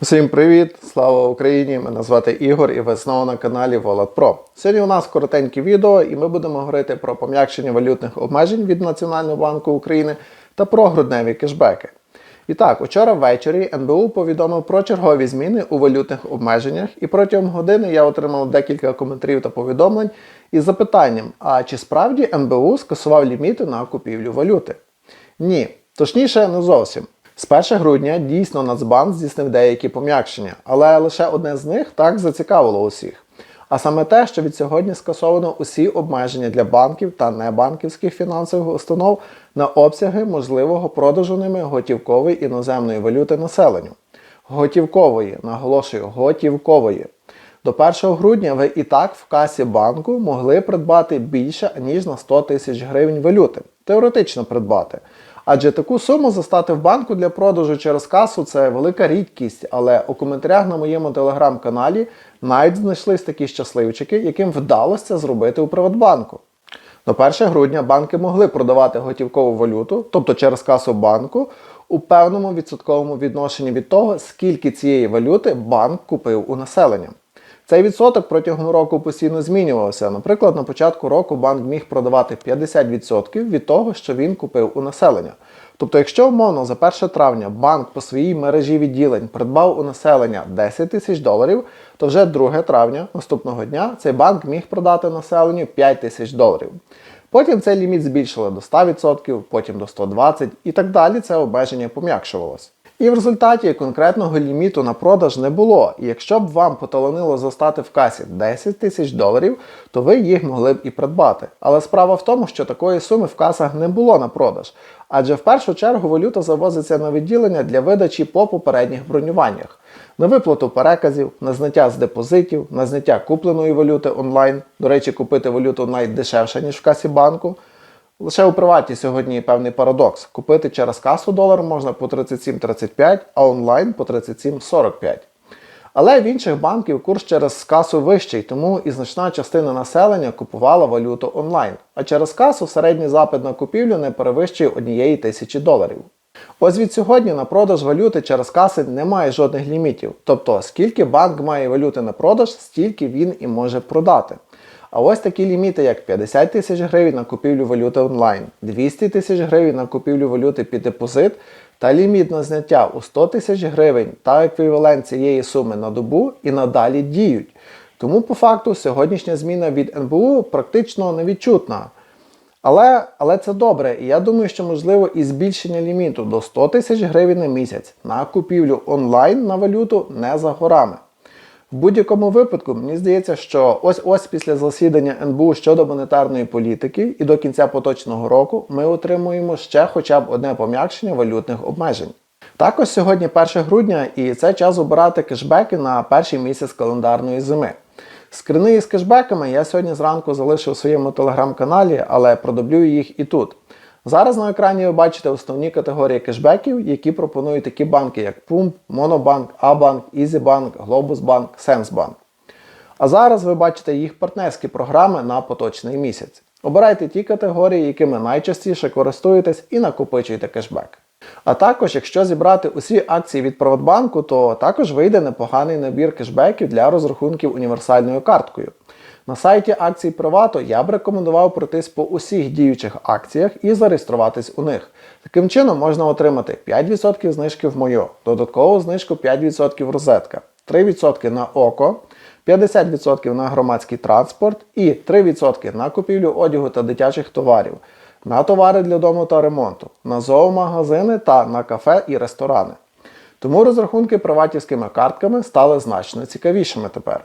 Всім привіт! Слава Україні! Мене звати Ігор і ви знову на каналі Pro. Сьогодні у нас коротеньке відео, і ми будемо говорити про пом'якшення валютних обмежень від Національного банку України та про грудневі кешбеки. І так, учора ввечері НБУ повідомив про чергові зміни у валютних обмеженнях, і протягом години я отримав декілька коментарів та повідомлень із запитанням: а чи справді НБУ скасував ліміти на купівлю валюти? Ні, точніше, не зовсім. З 1 грудня дійсно Нацбанк здійснив деякі пом'якшення, але лише одне з них так зацікавило усіх. А саме те, що від сьогодні скасовано усі обмеження для банків та небанківських фінансових установ на обсяги можливого продажу ними готівкової іноземної валюти населенню. Готівкової, наголошую, готівкової. До 1 грудня ви і так в касі банку могли придбати більше, ніж на 100 тисяч гривень валюти. Теоретично придбати. Адже таку суму застати в банку для продажу через касу це велика рідкість, але у коментарях на моєму телеграм-каналі навіть знайшлись такі щасливчики, яким вдалося зробити у Приватбанку. До 1 грудня банки могли продавати готівкову валюту, тобто через касу банку, у певному відсотковому відношенні від того, скільки цієї валюти банк купив у населення. Цей відсоток протягом року постійно змінювався. Наприклад, на початку року банк міг продавати 50% від того, що він купив у населення. Тобто, якщо умовно за 1 травня банк по своїй мережі відділень придбав у населення 10 тисяч доларів, то вже 2 травня наступного дня цей банк міг продати населенню 5 тисяч доларів. Потім цей ліміт збільшили до 100%, потім до 120% і так далі це обмеження пом'якшувалось. І в результаті конкретного ліміту на продаж не було. І якщо б вам поталанило застати в касі 10 тисяч доларів, то ви їх могли б і придбати. Але справа в тому, що такої суми в касах не було на продаж. Адже в першу чергу валюта завозиться на відділення для видачі по попередніх бронюваннях. На виплату переказів, на зняття з депозитів, на зняття купленої валюти онлайн. До речі, купити валюту онлайн дешевше, ніж в касі банку. Лише у приваті сьогодні певний парадокс. Купити через касу долар можна по 37,35, а онлайн по 37,45. Але в інших банків курс через касу вищий, тому і значна частина населення купувала валюту онлайн. А через касу середній запит на купівлю не перевищує однієї тисячі доларів. Ось від сьогодні на продаж валюти через каси немає жодних лімітів. Тобто, скільки банк має валюти на продаж, стільки він і може продати. А ось такі ліміти, як 50 тисяч гривень на купівлю валюти онлайн, 200 тисяч гривень на купівлю валюти під депозит та ліміт на зняття у 100 тисяч гривень та еквівалент цієї суми на добу і надалі діють. Тому по факту сьогоднішня зміна від НБУ практично невідчутна. Але, але це добре, і я думаю, що можливо і збільшення ліміту до 100 тисяч гривень на місяць на купівлю онлайн на валюту не за горами. В будь-якому випадку, мені здається, що ось ось після засідання НБУ щодо монетарної політики і до кінця поточного року ми отримуємо ще хоча б одне пом'якшення валютних обмежень. Також сьогодні 1 грудня і це час обирати кешбеки на перший місяць календарної зими. Скрини із кешбеками я сьогодні зранку залишив у своєму телеграм-каналі, але продублюю їх і тут. Зараз на екрані ви бачите основні категорії кешбеків, які пропонують такі банки, як Pump, Монобанк, Абанк, EasyBank, Globusbank, Sensbank. А зараз ви бачите їх партнерські програми на поточний місяць. Обирайте ті категорії, якими найчастіше користуєтесь, і накопичуйте кешбек. А також, якщо зібрати усі акції від Приватбанку, то також вийде непоганий набір кешбеків для розрахунків універсальною карткою. На сайті акцій Привату я б рекомендував пройтись по усіх діючих акціях і зареєструватись у них. Таким чином можна отримати 5% знижки в Мойо, додаткову знижку 5% розетка, 3% на ОКО, 50% на громадський транспорт і 3% на купівлю одягу та дитячих товарів, на товари для дому та ремонту, на зоомагазини та на кафе і ресторани. Тому розрахунки приватівськими картками стали значно цікавішими тепер.